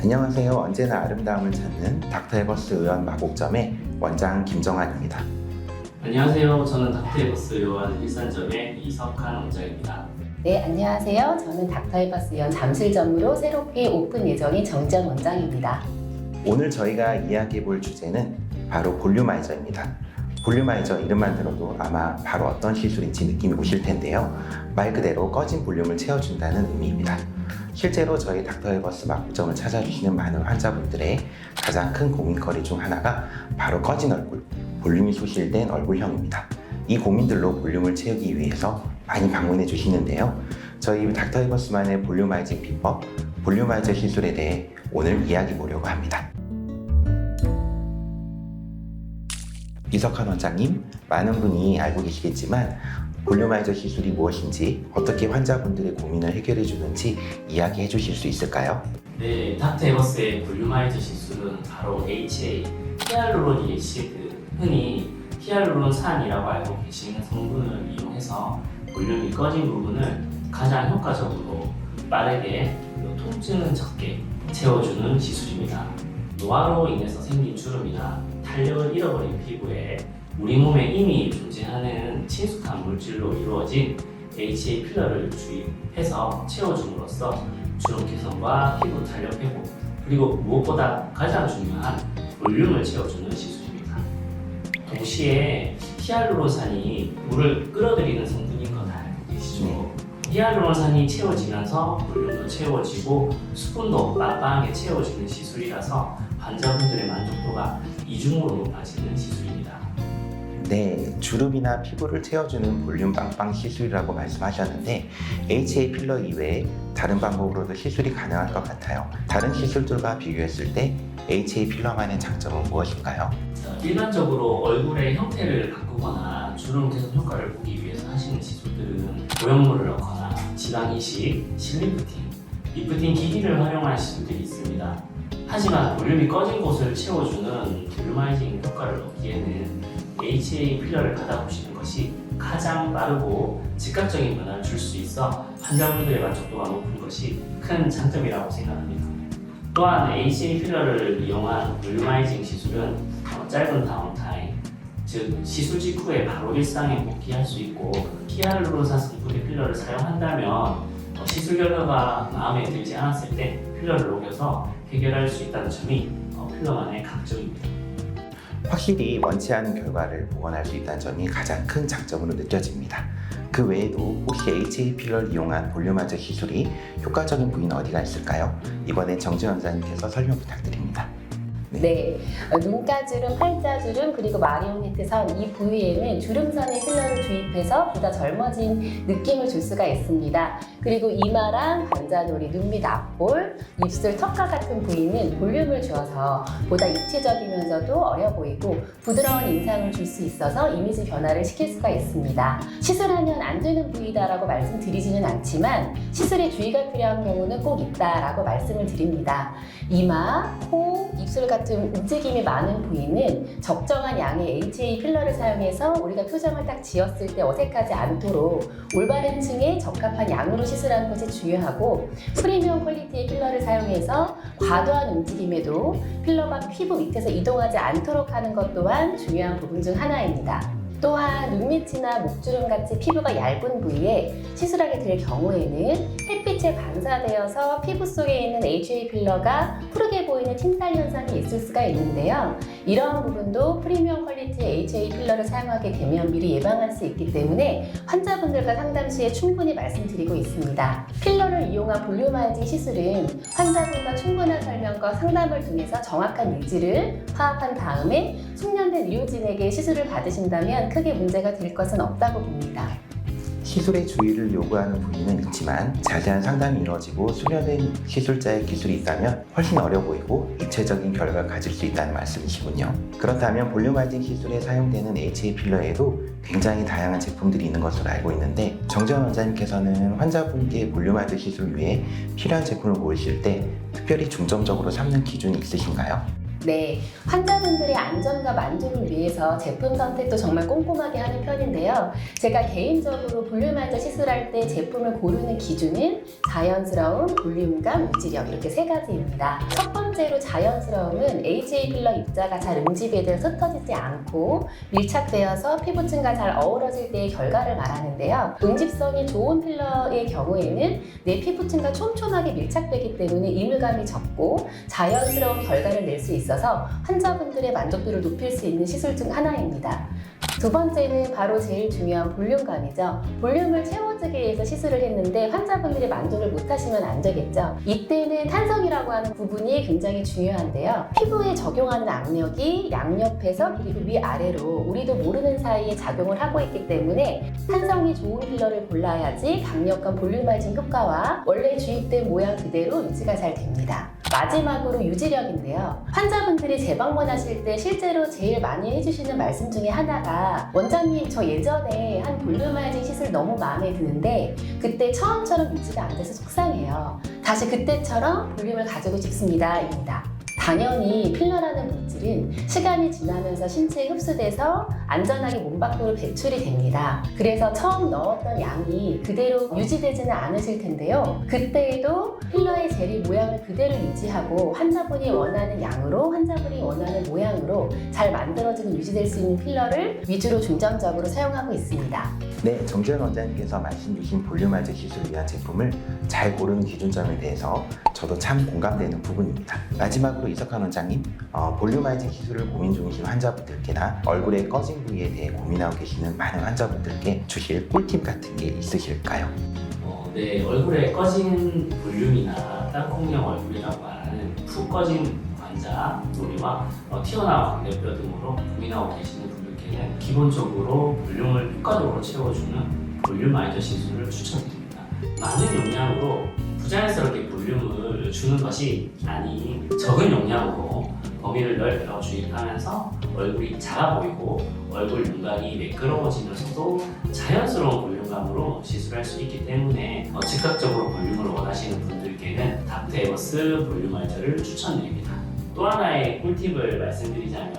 안녕하세요. 언제나 아름다움을 찾는 닥터 에버스 의원 마곡점의 원장 김정환입니다. 안녕하세요. 저는 닥터 에버스 요한 일산점의 이석한 원장입니다. 네, 안녕하세요. 저는 닥터 에버스 연 잠실점으로 새롭게 오픈 예정인 정지현 원장입니다. 오늘 저희가 이야기해 볼 주제는 바로 볼륨아이저입니다. 볼륨아이저 이름만 들어도 아마 바로 어떤 시술인지 느낌이 오실 텐데요. 말 그대로 꺼진 볼륨을 채워준다는 의미입니다. 실제로 저희 닥터에버스 마곡점을 찾아주시는 많은 환자분들의 가장 큰 고민거리 중 하나가 바로 꺼진 얼굴, 볼륨이 소실된 얼굴형입니다. 이 고민들로 볼륨을 채우기 위해서 많이 방문해 주시는데요. 저희 닥터에버스만의 볼륨아이징 비법, 볼륨아이저 시술에 대해 오늘 이야기 보려고 합니다. 이석환 원장님, 많은 분이 알고 계시겠지만 볼륨아이저 시술이 무엇인지 어떻게 환자분들의 고민을 해결해 주는지 이야기해 주실 수 있을까요? 네, 닥터에버스의 볼륨아이저 시술은 바로 HA, 히알루론 예시드, 흔히 히알루론 산이라고 알고 계시는 성분을 이용해서 볼륨이 꺼진 부분을 가장 효과적으로 빠르게 통증은 적게 채워주는 시술입니다. 노화로 인해서 생긴 주름이나 탄력을 잃어버린 피부에 우리 몸에 이미 존재하는 친숙한 물질로 이루어진 HA 필러를 주입해서 채워줌으로써 주름 개선과 피부 탄력 회복 그리고 무엇보다 가장 중요한 볼륨을 채워주는 시술입니다. 동시에 히알루론산이 물을 끌어들이는 성분인 건다 알고 계시죠? 히알루론산이 채워지면서 볼륨도 채워지고 수분도 빵빵하게 채워지는 시술이라서 환자분들의 만족도가 이중으로 높아지는 시술입니다. 네, 주름이나 피부를 채워주는 볼륨 빵빵 시술이라고 말씀하셨는데 HA 필러 이외에 다른 방법으로도 시술이 가능할 것 같아요. 다른 시술들과 비교했을 때 HA 필러만의 장점은 무엇인가요? 자, 일반적으로 얼굴의 형태를 바꾸거나 주름 개선 효과를 보기 위해서 하시는 시술들은 보형물을 넣거나 지방 이식, 실리프팅, 리프팅 기기를 활용한 시술들이 있습니다. 하지만 볼륨이 꺼진 곳을 채워주는 볼륨아이징 효과를 얻기에는 HA 필러를 받아보시는 것이 가장 빠르고 즉각적인 변화를 줄 수 있어 환자분들의 만족도가 높은 것이 큰 장점이라고 생각합니다. 또한 HA 필러를 이용한 볼륨아이징 시술은 어, 짧은 다운타임, 즉 시술 직후에 바로 일상에 복귀할 수 있고 히알루론산 성분의 필러를 사용한다면 어, 시술 결과가 마음에 들지 않았을 때 필러를 녹여서 해결할 수 있다는 점이 어, 필러만의 강점입니다. 확실히 원치 않은 결과를 복원할 수 있다는 점이 가장 큰 장점으로 느껴집니다. 그 외에도 혹시 HA 필러를 이용한 볼륨아저 시술이 효과적인 부위는 어디가 있을까요? 이번엔 정지원 원장님께서 설명 부탁드립니다. 네, 어, 눈가주름, 팔자주름, 그리고 마리오네트선 이 부위에는 주름선의 필러를 주입해서 보다 젊어진 느낌을 줄 수가 있습니다. 그리고 이마랑 관자놀이, 눈밑 앞볼, 입술, 턱과 같은 부위는 볼륨을 주어서 보다 입체적이면서도 어려 보이고 부드러운 인상을 줄 수 있어서 이미지 변화를 시킬 수가 있습니다. 시술하면 안 되는 부위다라고 말씀드리지는 않지만 시술에 주의가 필요한 경우는 꼭 있다라고 말씀을 드립니다. 이마, 코, 입술 같은 움직임이 많은 부위는 적정한 양의 HA 필러를 사용해서 우리가 표정을 딱 지었을 때 어색하지 않도록 올바른 층에 적합한 양으로 시술 하는 것이 중요하고 프리미엄 퀄리티의 필러를 사용해서 과도한 움직임에도 필러가 피부 밑에서 이동하지 않도록 하는 것 또한 중요한 부분 중 하나입니다. 또한 눈밑이나 목주름 같이 피부가 얇은 부위에 시술하게 될 경우에는 햇빛에 반사되어서 피부 속에 있는 HA 필러가 푸르게 보이는 틴살 현상이 있을 수가 있는데요. 이러한 부분도 프리미엄 퀄리티의 HA 필러를 사용하게 되면 미리 예방할 수 있기 때문에 환자분들과 상담 시에 충분히 말씀드리고 있습니다. 필러를 이용한 볼륨아이징 시술은 환자분과 충분한 설명과 상담을 통해서 정확한 니즈를 파악한 다음에 숙 련된 의료진에게 시술을 받으신다면 크게 문제가 될 것은 없다고 봅니다. 시술의 주의를 요구하는 부위는 있지만 자세한 상담이 이루어지고 수련된 시술자의 기술이 있다면 훨씬 어려 보이고 입체적인 결과를 가질 수 있다는 말씀이시군요. 그렇다면 볼륨아이징 시술에 사용되는 HA 필러에도 굉장히 다양한 제품들이 있는 것으로 알고 있는데 정재원 원장님께서는 환자분께 볼륨아이징 시술 위해 필요한 제품을 고르실 때 특별히 중점적으로 삼는 기준이 있으신가요? 네, 환자분들의 안전과 만족을 위해서 제품 선택도 정말 꼼꼼하게 하는 편인데요. 제가 개인적으로 볼륨화이저 시술할 때 제품을 고르는 기준은 자연스러움, 볼륨감, 유지력 이렇게 세 가지입니다. 첫 번째로 자연스러움은 HA 필러 입자가 잘 되어 흩어지지 않고 밀착되어서 피부층과 잘 어우러질 때의 결과를 말하는데요. 응집성이 좋은 필러의 경우에는 내 피부층과 촘촘하게 밀착되기 때문에 이물감이 적고 자연스러운 결과를 낼 수 있어서 환자분들의 만족도를 높일 수 있는 시술 중 하나입니다. 두 번째는 바로 제일 중요한 볼륨감이죠. 볼륨을 채워주기 위해서 시술을 했는데 환자분들이 만족을 못하시면 안 되겠죠. 이때는 탄성이라고 하는 부분이 굉장히 중요한데요. 피부에 적용하는 압력이 양옆에서 그리고 위아래로 우리도 모르는 사이에 작용을 하고 있기 때문에 탄성이 좋은 필러를 골라야지 강력한 볼륨화이징 효과와 원래 주입된 모양 그대로 유지가 잘 됩니다. 마지막으로 유지력인데요. 환자분들이 재방문하실 때 실제로 제일 많이 해주시는 말씀 중에 하나가 원장님 저 예전에 한 볼륨화이징 시술 너무 마음에 드는데 그때 처음처럼 유지가 안 돼서 속상해요. 다시 그때처럼 볼륨을 가지고 싶습니다. 입니다. 당연히 필러라는 물질은 시간이 지나면서 신체에 흡수돼서 안전하게 몸 밖으로 배출이 됩니다. 그래서 처음 넣었던 양이 그대로 유지되지는 않으실 텐데요. 그때에도 필러의 젤이 모양을 그대로 유지하고 환자분이 원하는 양으로 환자분이 원하는 모양으로 잘 만들어지고 유지될 수 있는 필러를 위주로 중점적으로 사용하고 있습니다. 네, 정지현 원장님께서 말씀 주신 볼륨화이저 시술을 위한 제품을 잘 고르는 기준점에 대해서 저도 참 공감되는 부분입니다. 마지막으로 이석환 원장님, 어, 볼륨화이징 시술을 고민 중이신 환자분들께나 얼굴의 꺼진 부위에 대해 고민하고 계시는 많은 환자분들께 주실 꿀팁 같은 게 있으실까요? 어, 네, 얼굴에 꺼진 볼륨이나 땅콩형 얼굴이라고 하는 푹 꺼진 환자, 우리와 어, 튀어나온 광대뼈 등으로 고민하고 계시는 분들 께는 기본적으로 볼륨을 효과적으로 채워주는 볼륨 아이저 시술을 추천드립니다. 많은 용량으로 부자연스럽게 볼륨을 주는 것이 아닌 적은 용량으로 범위를 넓혀 주입하면서 얼굴이 작아 보이고 얼굴 윤곽이 매끄러워지면서도 자연스러운 볼륨감으로 시술할 수 있기 때문에 어, 즉각적으로 볼륨을 원하시는 분들께는 닥터 에버스 볼륨 알저를 추천드립니다. 또 하나의 꿀팁을 말씀드리자면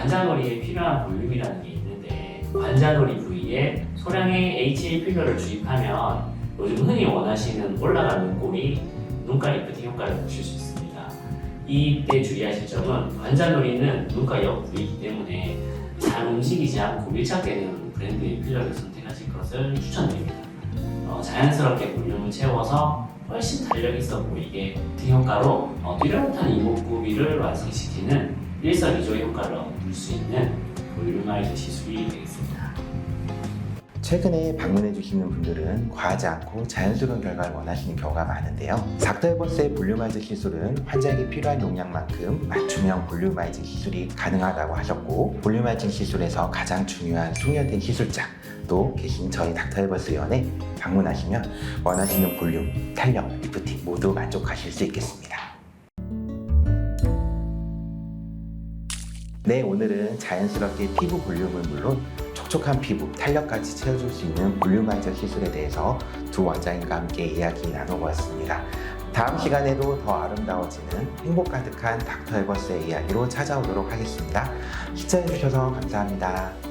관자놀이에 필요한 볼륨이라는 게 있는데 관자놀이 부위에 소량의 HA 필러를 주입하면 요즘 흔히 원하시는 올라간 눈꼬리, 눈가 리프팅 효과를 보실 수 있습니다. 이때 주의하실 점은 관자놀이는 눈가 옆 부위이기 때문에 잘 움직이지 않고 밀착되는 브랜드의 필러를 선택하실 것을 추천드립니다. 어, 자연스럽게 볼륨을 채워서 훨씬 탄력 있어 보이게 등 효과로 어, 뚜렷한 이목구비를 완성시키는 일석이조의 효과를 얻을 수 있는 볼륨아이저 시술이 되겠습니다. 최근에 방문해 주시는 분들은 과하지 않고 자연스러운 결과를 원하시는 경우가 많은데요. 닥터에버스의 볼륨화이징 시술은 환자에게 필요한 용량만큼 맞춤형 볼륨화이징 시술이 가능하다고 하셨고 볼륨화이징 시술에서 가장 중요한 숙련된 시술자도 계신 저희 닥터에버스 의원에 방문하시면 원하시는 볼륨, 탄력, 리프팅 모두 만족하실 수 있겠습니다. 네, 오늘은 자연스럽게 피부 볼륨은 물론 촉촉한 피부, 탄력까지 채워줄 수 있는 볼륨화이저 시술에 대해서 두 원장님과 함께 이야기 나눠보았습니다. 다음 시간에도 더 아름다워지는 행복 가득한 닥터 에버스의 이야기로 찾아오도록 하겠습니다. 시청해주셔서 감사합니다.